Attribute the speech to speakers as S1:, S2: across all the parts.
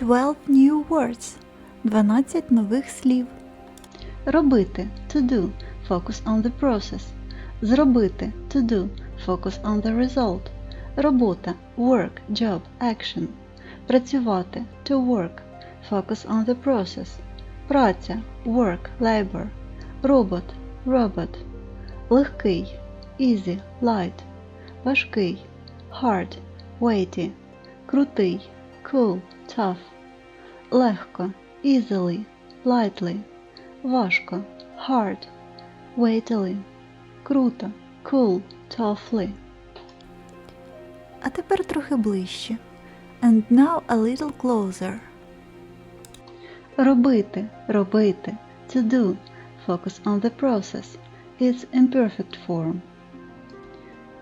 S1: 12 new words. 12 нових слів.
S2: Робити to do. Focus on the process. Зробити to do. Focus on the result. Робота work, job, action. Працювати to work. Focus on the process. Праця work, labor. Робот robot. Легкий easy, light. Важкий hard, weighty. Крутий cool, tough. Легко easily, lightly. Важко hard, weightily. Круто cool, toughly.
S1: А тепер трохи ближче. And now a little closer.
S2: Робити, робити, to do. Focus on the process. It's imperfect form.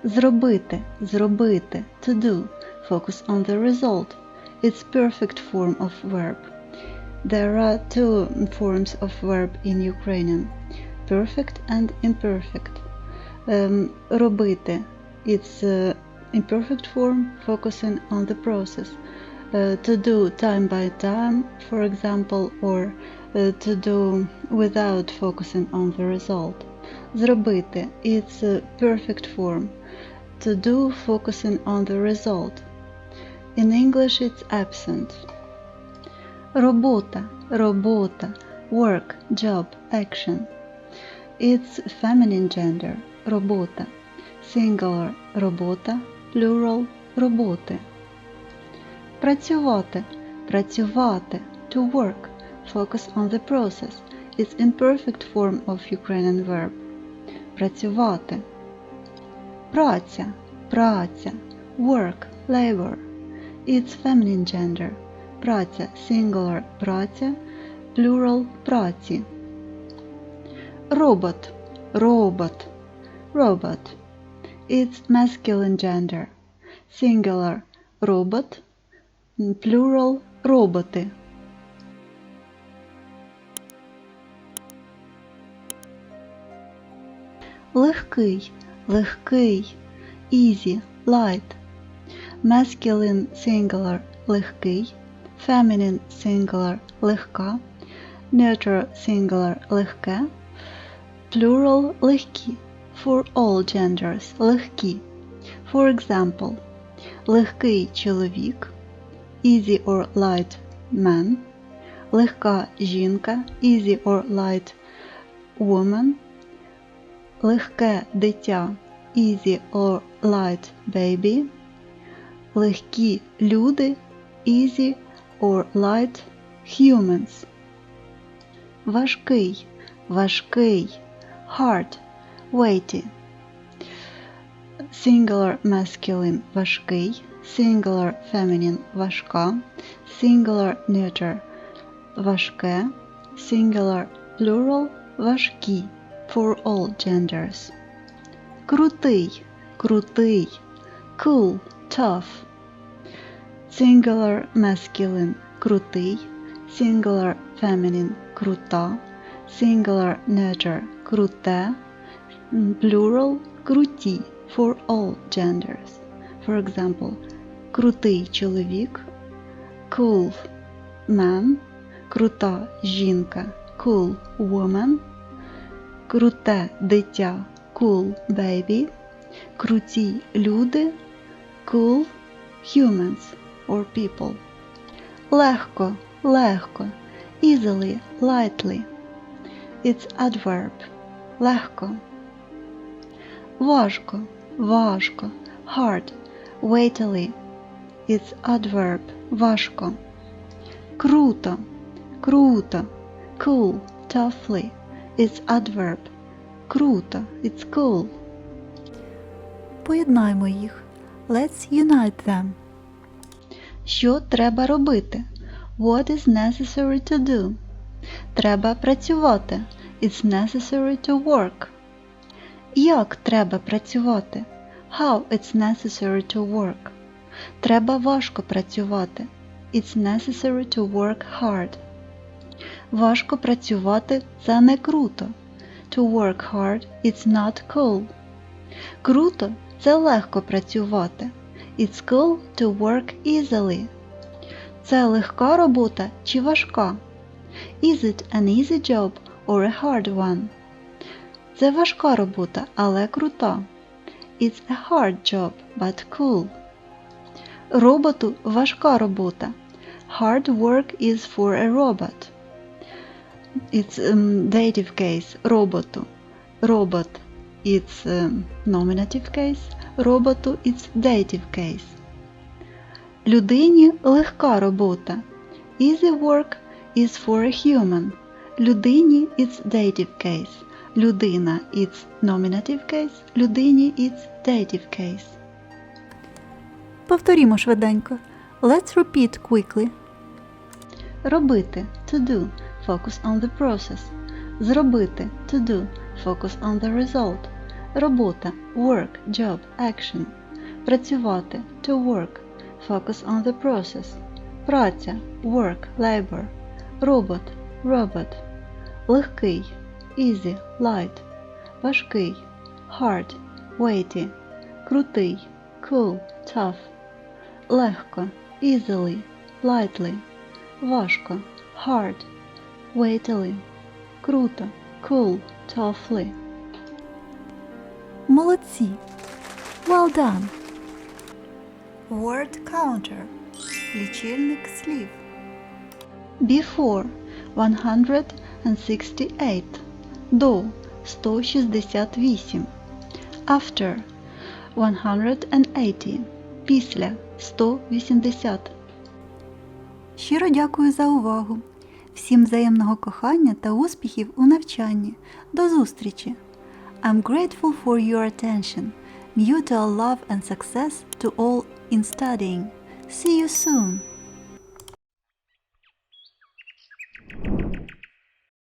S2: Зробити, зробити, to do. Focus on the result. It's perfect form of verb. There are two forms of verb in Ukrainian. Perfect and imperfect. Um, робити. It's uh, imperfect form focusing on the process. Uh, to do time by time, for example, or uh, to do without focusing on the result. Зробити it's a perfect form. To do focusing on the result. In English it's absent. Робота, робота, work, job, action. It's feminine gender. Робота. Singular робота, plural роботи. Працювати, працювати, to work, focus on the process. It's imperfect form of Ukrainian verb. Працювати. Праця, праця, work, labor. It's feminine gender. Праця, singular праця, plural праці. Робот, робот, robot. It's masculine gender. Singular робот, plural роботи. Легкий, легкий, easy, light. Masculine singular легкий, feminine singular легка, neuter singular легке, plural легкі. For all genders легкі. For example, легкий чоловік, easy or light man, легка жінка, easy or light woman, легке дитя, easy or light baby, легкі люди, easy or light humans. Важкий, важкий, hard, weighty. Singular masculine важкий, singular feminine важка, singular neuter важке, singular plural важкі for all genders. Крутий, крутий, cool, tough. Singular masculine крутий, singular feminine крута, singular neuter круте, м, plural круті for all genders. For example, крутий чоловік, cool man, крута жінка, cool woman, круте дитя, cool baby, круті люди, cool humans or people. Легко, легко, easily, lightly. It's adverb. Легко. Важко, важко, hard, weightily. It's adverb. Важко. Круто, круто, cool, toughly. It's adverb. Круто, it's cool.
S1: Поєднаймо їх. Let's unite them.
S2: Що треба робити? What is necessary to do? Треба працювати. It's necessary to work. Як треба працювати? How it's necessary to work. Треба важко працювати. It's necessary to work hard. Важко працювати це не круто. To work hard it's not cool. Круто це легко працювати. It's cool to work easily. Це легка робота чи важка? Is it an easy job or a hard one? Це важка робота, але крута. It's a hard job, but cool. Роботу важка робота. Hard work is for a robot. It's um, dative case роботу. Robot it's um, nominative case. Роботу it's dative case. Людині легка робота. Easy work is for a human. Людині it's dative case. Людина it's nominative case. Людині it's dative case.
S1: Повторімо швиденько. Let's repeat quickly.
S2: Робити to do. Focus on the process. Зробити to do. Focus on the result. Робота work, job, action. Працювати to work. Focus on the process. Праця work, labor. Робот robot. Легкий easy, light. Важкий hard, weighty. Крутий cool, tough. Легко easily, lightly. Важко hard, weightily. Круто cool, toughly.
S1: Молодці. Well done. Word counter. Лічильник слів.
S2: Before 168 до 168 After 180 після 180
S1: Щиро дякую за увагу. Всім взаємного кохання та успіхів у навчанні. До зустрічі! I'm grateful for your attention. Mutual love and success to all in studying. See you soon!